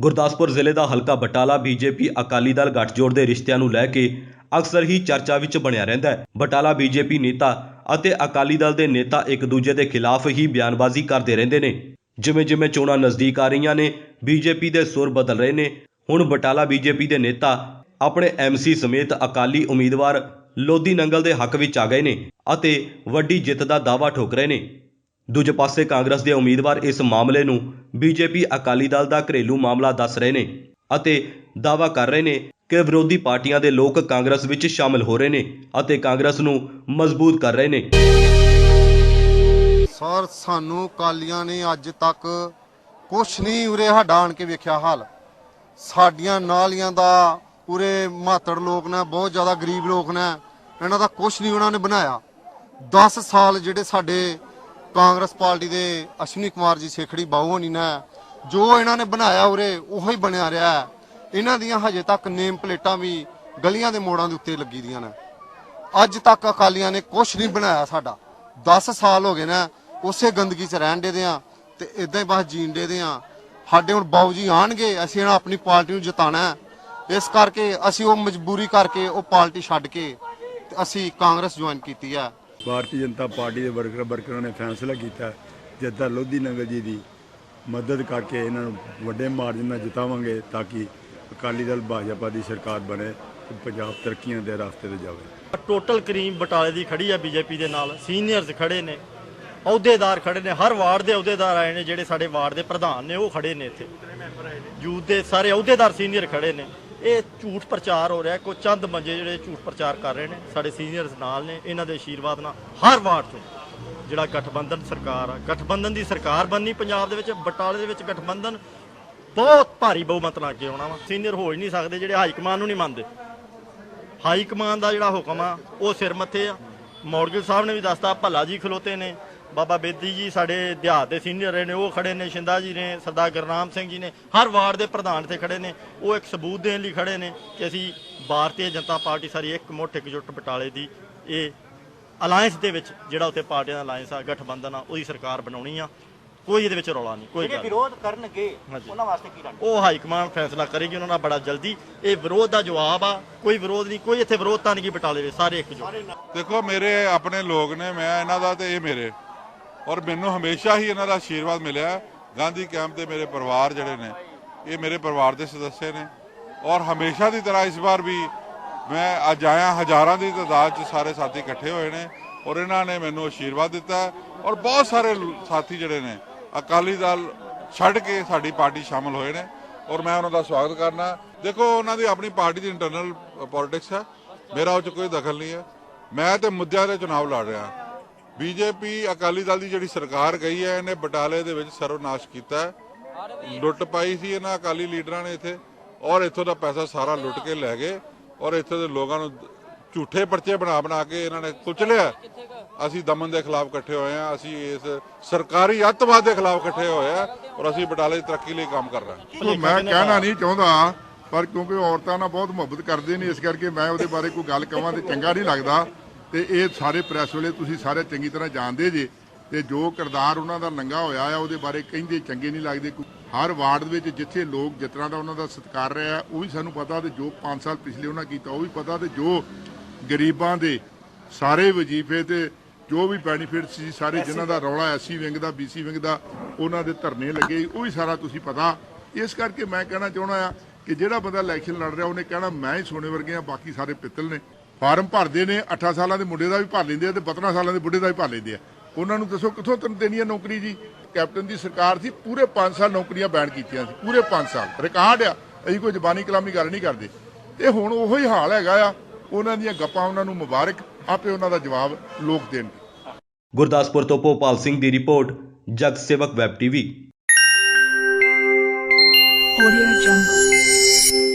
ਗੁਰਦਾਸਪੁਰ ਜ਼ਿਲ੍ਹੇ ਦਾ ਹਲਕਾ ਬਟਾਲਾ ਬੀਜੇਪੀ ਅਕਾਲੀ ਦਲ ਗੱਠਜੋੜ ਦੇ ਰਿਸ਼ਤਿਆਂ ਨੂੰ ਲੈ ਕੇ ਅਕਸਰ ਹੀ ਚਰਚਾ ਵਿੱਚ ਬਣਿਆ ਰਹਿੰਦਾ ਹੈ। ਬਟਾਲਾ ਬੀਜੇਪੀ ਨੇਤਾ ਅਤੇ ਅਕਾਲੀ ਦਲ ਦੇ ਨੇਤਾ ਇੱਕ ਦੂਜੇ ਦੇ ਖਿਲਾਫ ਹੀ ਬਿਆਨਬਾਜ਼ੀ ਕਰਦੇ ਰਹਿੰਦੇ ਨੇ। ਜਿਵੇਂ ਜਿਵੇਂ ਚੋਣਾਂ ਨਜ਼ਦੀਕ ਆ ਰਹੀਆਂ ਨੇ, ਬੀਜੇਪੀ ਦੇ ਸੁਰ ਬਦਲ ਰਹੇ ਨੇ। ਹੁਣ ਬਟਾਲਾ ਬੀਜੇਪੀ ਦੇ ਨੇਤਾ ਆਪਣੇ ਐਮਸੀ ਸਮੇਤ ਅਕਾਲੀ ਉਮੀਦਵਾਰ ਲੋਧੀ ਨੰਗਲ ਦੇ ਹੱਕ ਵਿੱਚ ਆ ਗਏ ਨੇ ਅਤੇ ਵੱਡੀ ਜਿੱਤ ਦਾ ਦਾਅਵਾ ਠੋਕ ਰਹੇ ਨੇ। ਦੂਜੇ ਪਾਸੇ ਕਾਂਗਰਸ ਦੇ ਉਮੀਦਵਾਰ ਇਸ ਮਾਮਲੇ ਨੂੰ ਬੀਜੇਪੀ ਅਕਾਲੀ ਦਲ ਦਾ ਘਰੇਲੂ ਮਾਮਲਾ ਦੱਸ ਰਹੇ ਨੇ ਅਤੇ ਦਾਅਵਾ ਕਰ ਰਹੇ ਨੇ ਕਿ ਵਿਰੋਧੀ ਪਾਰਟੀਆਂ ਦੇ ਲੋਕ ਕਾਂਗਰਸ ਵਿੱਚ ਸ਼ਾਮਲ ਹੋ ਰਹੇ ਨੇ ਅਤੇ ਕਾਂਗਰਸ ਨੂੰ ਮਜ਼ਬੂਤ ਕਰ ਰਹੇ ਨੇ। ਸਰ, ਸਾਨੂੰ ਕਾਲੀਆਂ ਨੇ ਅੱਜ ਤੱਕ ਕੁਛ ਨਹੀਂ ਉਰੇ ਸਾਡਾ ਆਣ ਕੇ ਵੇਖਿਆ ਹਾਲ। ਸਾਡੀਆਂ ਨਾਲੀਆਂ ਦਾ ਉਰੇ ਮਾਤੜ ਲੋਕ ਨੇ, ਬਹੁਤ ਜ਼ਿਆਦਾ ਗਰੀਬ ਲੋਕ ਨੇ। ਇਹਨਾਂ ਦਾ ਕੁਛ ਨਹੀਂ ਉਹਨਾਂ ਨੇ ਬਣਾਇਆ। 10 ਸਾਲ ਜਿਹੜੇ ਸਾਡੇ ਕਾਂਗਰਸ ਪਾਰਟੀ ਦੇ ਅਸ਼ਵਨੀ ਕੁਮਾਰ ਜੀ, ਸੇਖੜੀ ਬਾਹੂ ਹੋਣੀ ਨਾ, ਜੋ ਇਹਨਾਂ ਨੇ ਬਣਾਇਆ ਉਰੇ, ਉਹੀ ਬਣਿਆ ਰਿਹਾ ਹੈ। ਇਹਨਾਂ ਦੀਆਂ ਹਜੇ ਤੱਕ ਨੇਮ ਪਲੇਟਾਂ ਵੀ ਗਲੀਆਂ ਦੇ ਮੋੜਾਂ ਦੇ ਉੱਤੇ ਲੱਗੀ ਦੀਆਂ ਨੇ। ਅੱਜ ਤੱਕ ਅਕਾਲੀਆਂ ਨੇ ਕੁਝ ਨਹੀਂ ਬਣਾਇਆ ਸਾਡਾ। 10 ਸਾਲ ਹੋ ਗਏ ਨੇ, ਉਸੇ ਗੰਦਗੀ 'ਚ ਰਹਿਣ ਦੇ ਆ ਤੇ ਇਦਾਂ ਹੀ ਬਸ ਜੀਣ ਦੇ ਆ ਸਾਡੇ ਹੁਣ ਬਾਊ ਜੀ ਆਣਗੇ, ਅਸੀਂ ਇਹਨਾਂ ਆਪਣੀ ਪਾਰਟੀ ਨੂੰ ਜਿਤਾਣਾ ਇਸ ਕਰਕੇ ਅਸੀਂ ਉਹ ਮਜਬੂਰੀ ਕਰਕੇ ਉਹ ਪਾਰਟੀ ਛੱਡ ਕੇ ਅਸੀਂ ਕਾਂਗਰਸ ਜੁਆਇਨ ਕੀਤੀ ਹੈ। ਭਾਰਤੀ ਜਨਤਾ ਪਾਰਟੀ ਦੇ ਵਰਕਰ ਵਰਕਰਾਂ ਨੇ ਫੈਸਲਾ ਕੀਤਾ ਜੱਦਾ ਲੋਧੀ ਨੰਗਲ ਜੀ ਦੀ ਮਦਦ ਕਰਕੇ ਇਹਨਾਂ ਨੂੰ ਵੱਡੇ ਮਾਰਜਨ ਨਾਲ ਜਿਤਾਵਾਂਗੇ ਤਾਂ ਕਿ ਅਕਾਲੀ ਦਲ, ਭਾਜਪਾ ਦੀ ਸਰਕਾਰ ਬਣੇ ਤੇ ਪੰਜਾਬ ਤਰੱਕੀਆਂ ਦੇ ਰਸਤੇ ਤੇ ਜਾਵੇ। ਟੋਟਲ ਕਰੀਮ ਬਟਾਲੇ ਦੀ ਖੜੀ ਆ ਬੀਜੇਪੀ ਦੇ ਨਾਲ। ਸੀਨੀਅਰਸ ਖੜੇ ਨੇ, ਅਹੁਦੇਦਾਰ ਖੜੇ ਨੇ, ਹਰ ਵਾਰਡ ਦੇ ਅਹੁਦੇਦਾਰ ਆਏ ਨੇ ਜਿਹੜੇ ਸਾਡੇ ਵਾਰਡ ਦੇ ਪ੍ਰਧਾਨ ਨੇ, ਉਹ ਖੜੇ ਨੇ ਇੱਥੇ। ਯੂਥ ਦੇ ਸਾਰੇ ਅਹੁਦੇਦਾਰ ਸੀਨੀਅਰ ਖੜੇ ਨੇ। ਇਹ ਝੂਠ ਪ੍ਰਚਾਰ ਹੋ ਰਿਹਾ ਕੋਈ ਚੰਦ ਮੰਜੇ ਜਿਹੜੇ ਝੂਠ ਪ੍ਰਚਾਰ ਕਰ ਰਹੇ ਨੇ, ਸਾਡੇ ਸੀਨੀਅਰਸ ਨਾਲ ਨੇ, ਇਹਨਾਂ ਦੇ ਆਸ਼ੀਰਵਾਦ ਨਾਲ, ਹਰ ਵਾਰਡ ਤੋਂ ਜਿਹੜਾ ਗਠਬੰਧਨ ਸਰਕਾਰ ਆ, ਗਠਬੰਧਨ ਦੀ ਸਰਕਾਰ ਬਣਨੀ ਪੰਜਾਬ ਦੇ ਵਿੱਚ, ਬਟਾਲੇ ਦੇ ਵਿੱਚ ਗਠਬੰਧਨ ਬਹੁਤ ਭਾਰੀ ਬਹੁਮਤ ਨਾਲ ਅੱਗੇ ਆਉਣਾ ਵਾ। ਸੀਨੀਅਰ ਹੋ ਹੀ ਨਹੀਂ ਸਕਦੇ, ਜਿਹੜੇ ਹਾਈ ਕਮਾਨ ਨੂੰ ਨਹੀਂ ਮੰਨਦੇ। ਹਾਈ ਕਮਾਨ ਦਾ ਜਿਹੜਾ ਹੁਕਮ ਆ, ਉਹ ਸਿਰ ਮੱਥੇ ਆ। ਮੌੜਗਿਲ ਸਾਹਿਬ ਨੇ ਵੀ ਦੱਸਤਾ, ਭੱਲਾ ਜੀ ਖਲੋਤੇ ਨੇ। ਬਾਬਾ ਬੇਦੀ ਜੀ ਸਾਡੇ ਦਿਹਾਤ ਦੇ ਸੀਨੀਅਰ ਰਹੇ ਨੇ ਉਹ ਖੜੇ ਨੇ ਸ਼ਿੰਦਾ ਜੀ ਨੇ ਸਰਦਾਰ ਗੁਰਨਾਮ ਸਿੰਘ ਜੀ ਨੇ ਹਰ ਵਾਰਡ ਦੇ ਪ੍ਰਧਾਨ ਤੇ ਖੜੇ ਨੇ। ਉਹ ਇੱਕ ਸਬੂਤ ਦੇਣ ਲਈ ਖੜੇ ਨੇ ਕਿ ਅਸੀਂ ਭਾਰਤੀ ਜਨਤਾ ਪਾਰਟੀ ਸਾਰੀ ਇੱਕ ਮੁੱਠ ਇਕਜੁੱਟ ਬਟਾਲੇ ਦੀ ਇਹ ਅਲਾਈਅੰਸ ਦੇ ਵਿੱਚ ਜਿਹੜਾ ਉੱਤੇ ਪਾਰਟੀਆਂ ਦਾ ਅਲਾਈਅੰਸ ਆ ਗਠਬੰਧਨ ਆ ਉਹਦੀ ਸਰਕਾਰ ਬਣਾਉਣੀ ਆ। ਕੋਈ ਇਹਦੇ ਵਿੱਚ ਰੌਲਾ ਨਹੀਂ ਕੋਈ ਜਿਹੜੇ ਗੱਲ ਨਹੀਂ। ਵਿਰੋਧ ਕਰਨਗੇ। ਉਹਨਾਂ ਵਾਸਤੇ ਕੀ ਰਣਨੀਤੀ? ਉਹ ਹਾਈ ਕਮਾਂਡ ਫੈਸਲਾ ਕਰੇਗੀ ਉਹਨਾਂ ਨਾਲ ਬੜਾ ਜਲਦੀ। ਇਹ ਵਿਰੋਧ ਦਾ ਜਵਾਬ ਆ ਕੋਈ ਵਿਰੋਧ ਨਹੀਂ ਕੋਈ ਇੱਥੇ ਵਿਰੋਧਤਾ ਨਹੀਂ ਗੀ ਬਟਾਲੇ ਵਿੱਚ ਸਾਰੇ ਇੱਕਜੁੱਟ ਦੇਖੋ ਮੇਰੇ ਆਪਣੇ ਲੋਕ ਨੇ ਮੈਂ ਇਹਨਾਂ ਦਾ ਤੇ ਇਹ ਮੇਰੇ। ਔਰ ਮੈਨੂੰ ਹਮੇਸ਼ਾ ਹੀ ਇਹਨਾਂ ਦਾ ਆਸ਼ੀਰਵਾਦ ਮਿਲਿਆ ਗਾਂਧੀ ਕੈਂਪ ਦੇ ਮੇਰੇ ਪਰਿਵਾਰ ਜਿਹੜੇ ਨੇ, ਇਹ ਮੇਰੇ ਪਰਿਵਾਰ ਦੇ ਸਦੱਸਿਆ ਨੇ। ਔਰ ਹਮੇਸ਼ਾ ਦੀ ਤਰ੍ਹਾਂ ਇਸ ਵਾਰ ਵੀ ਮੈਂ ਅੱਜ ਆਇਆ ਹਜ਼ਾਰਾਂ ਦੀ ਤਾਦਾਦ 'ਚ ਸਾਰੇ ਸਾਥੀ ਇਕੱਠੇ ਹੋਏ ਨੇ ਔਰ ਇਹਨਾਂ ਨੇ ਮੈਨੂੰ ਆਸ਼ੀਰਵਾਦ ਦਿੱਤਾ ਔਰ ਬਹੁਤ ਸਾਰੇ ਸਾਥੀ ਜਿਹੜੇ ਨੇ, ਅਕਾਲੀ ਦਲ ਛੱਡ ਕੇ ਸਾਡੀ ਪਾਰਟੀ ਸ਼ਾਮਲ ਹੋਏ ਨੇ ਔਰ ਮੈਂ ਉਹਨਾਂ ਦਾ ਸਵਾਗਤ ਕਰਨਾ। ਦੇਖੋ, ਉਹਨਾਂ ਦੀ ਆਪਣੀ ਪਾਰਟੀ ਦੀ ਇੰਟਰਨਲ ਪੋਲਿਟਿਕਸ ਹੈ। ਮੇਰਾ ਉਹ 'ਚ ਕੋਈ ਦਖਲ ਨਹੀਂ ਹੈ। ਮੈਂ ਤੇ ਮੁੱਦਿਆਂ ਦੇ ਚੁਣਾਵ ਲੜ ਰਿਹਾ। ਬੀਜੇਪੀ ਅਕਾਲੀ ਦਲ ਦੀ ਜਿਹੜੀ ਸਰਕਾਰ ਗਈ ਹੈ, ਇਹਨੇ ਬਟਾਲੇ ਦੇ ਵਿੱਚ ਸਰਵਨਾਸ਼ ਕੀਤਾ ਹੈ। ਲੁੱਟ ਪਾਈ ਸੀ ਇਹਨਾਂ ਅਕਾਲੀ ਲੀਡਰਾਂ ਨੇ ਇੱਥੇ ਔਰ ਇੱਥੋਂ ਦਾ ਪੈਸਾ ਸਾਰਾ ਲੁੱਟ ਕੇ ਲੈ ਗਏ ਔਰ ਇੱਥੇ ਦੇ ਲੋਕਾਂ ਨੂੰ ਝੂਠੇ ਪਰਚੇ ਬਣਾ ਬਣਾ ਕੇ ਇਹਨਾਂ ਨੇ ਕੁਚਲਿਆ ਅਸੀਂ ਦਮਨ ਦੇ ਖਿਲਾਫ ਇਕੱਠੇ ਹੋਏ ਆ ਅਸੀਂ ਇਸ ਸਰਕਾਰੀ ਅੱਤਵਾਦ ਦੇ ਖਿਲਾਫ ਇਕੱਠੇ ਹੋਏ ਆ ਔਰ ਅਸੀਂ ਬਟਾਲੇ ਦੀ ਤਰੱਕੀ ਲਈ ਕੰਮ ਕਰ ਰਹੇ ਹਾਂ। ਮੈਂ ਕਹਿਣਾ ਨਹੀਂ ਚਾਹੁੰਦਾ, ਪਰ ਕਿਉਂਕਿ ਔਰਤਾਂ ਨਾਲ ਬਹੁਤ ਮੁਹੱਬਤ ਕਰਦੇ ਨੇ, ਇਸ ਕਰਕੇ ਮੈਂ ਉਹਦੇ ਬਾਰੇ ਕੋਈ ਗੱਲ ਕਵਾਂ ਤੇ ਚੰਗਾ ਨਹੀਂ ਲੱਗਦਾ। ਤੇ ਇਹ ਸਾਰੇ ਪ੍ਰੈਸ ਵਾਲੇ ਤੁਸੀਂ ਸਾਰੇ ਚੰਗੀ ਤਰ੍ਹਾਂ ਜਾਣਦੇ ਜੇ ਤੇ ਜੋ ਕਿਰਦਾਰ ਉਹਨਾਂ ਦਾ ਨੰਗਾ ਹੋਇਆ ਆ, ਉਹਦੇ ਬਾਰੇ ਕਹਿੰਦੇ ਚੰਗੇ ਨਹੀਂ ਲੱਗਦੇ ਕੋਈ- ਹਰ ਵਾਰਡ ਦੇ ਵਿੱਚ ਜਿੱਥੇ ਲੋਕ ਜਿਸ ਤਰ੍ਹਾਂ ਦਾ ਉਹਨਾਂ ਦਾ ਸਤਿਕਾਰ ਰਿਹਾ, ਉਹ ਵੀ ਸਾਨੂੰ ਪਤਾ ਤੇ ਜੋ 5 ਸਾਲ ਪਿਛਲੇ ਉਹਨਾਂ ਕੀਤਾ, ਉਹ ਵੀ ਪਤਾ ਤੇ ਜੋ ਗਰੀਬਾਂ ਦੇ ਸਾਰੇ ਵਜ਼ੀਫੇ ਤੇ ਜੋ ਵੀ ਬੈਨੀਫਿਟ ਸੀ, ਸਾਰੇ ਜਿਨ੍ਹਾਂ ਦਾ ਰੌਲਾ ਐਸੀ ਵਿੰਗ ਦਾ, ਬੀਸੀ ਵਿੰਗ ਦਾ, ਉਹਨਾਂ ਦੇ ਧਰਨੇ ਲੱਗੇ, ਉਹ ਵੀ ਸਾਰਾ ਤੁਸੀਂ ਪਤਾ। ਇਸ ਕਰਕੇ ਮੈਂ ਕਹਿਣਾ ਚਾਹੁੰਦਾ ਆ ਕਿ ਜਿਹੜਾ ਬੰਦਾ ਇਲੈਕਸ਼ਨ ਲੜ ਰਿਹਾ, ਉਹਨੇ ਕਹਿਣਾ, ਮੈਂ ਹੀ ਸੋਨੇ ਵਰਗੇ ਆ ਬਾਕੀ ਸਾਰੇ ਪਿੱਤਲ ਨੇ। ਫਾਰਮ ਭਰਦੇ ਨੇ 8 ਸਾਲਾਂ ਦੇ ਮੁੰਡੇ ਦਾ ਵੀ ਭਰ ਲੈਂਦੇ ਆ ਤੇ 12 ਸਾਲਾਂ ਦੇ ਬੁੱਢੇ ਦਾ ਵੀ ਭਰ ਲੈਂਦੇ ਆ। ਉਹਨਾਂ ਨੂੰ ਦੱਸੋ ਕਿੱਥੋਂ ਤੈਨੂੰ ਦੇਣੀ ਆ ਨੌਕਰੀ ਜੀ? ਕੈਪਟਨ ਦੀ ਸਰਕਾਰ ਸੀ ਪੂਰੇ 5 ਸਾਲ ਨੌਕਰੀਆਂ ਬੈਨ ਕੀਤੀਆਂ ਸੀ ਪੂਰੇ 5 ਸਾਲ। ਰਿਕਾਰਡ ਆ ਅਸੀਂ ਕੋਈ ਜ਼ਬਾਨੀ ਕਲਾਮੀ ਗੱਲ ਨਹੀਂ ਕਰਦੇ। ਤੇ ਹੁਣ ਉਹੋ ਹੀ ਹਾਲ ਹੈਗਾ ਆ ਉਹਨਾਂ ਦੀਆਂ ਗੱਪਾਂ ਉਹਨਾਂ ਨੂੰ ਮੁਬਾਰਕ ਆਪੇ ਉਹਨਾਂ ਦਾ ਜਵਾਬ ਲੋਕ ਦੇਣਗੇ। ਗੁਰਦਾਸਪੁਰ ਤੋਂ ਭੋਪਾਲ ਸਿੰਘ ਦੀ ਰਿਪੋਰਟ ਜਗ ਸੇਵਕ ਵੈਬ ਟੀਵੀ। Audio Jungle.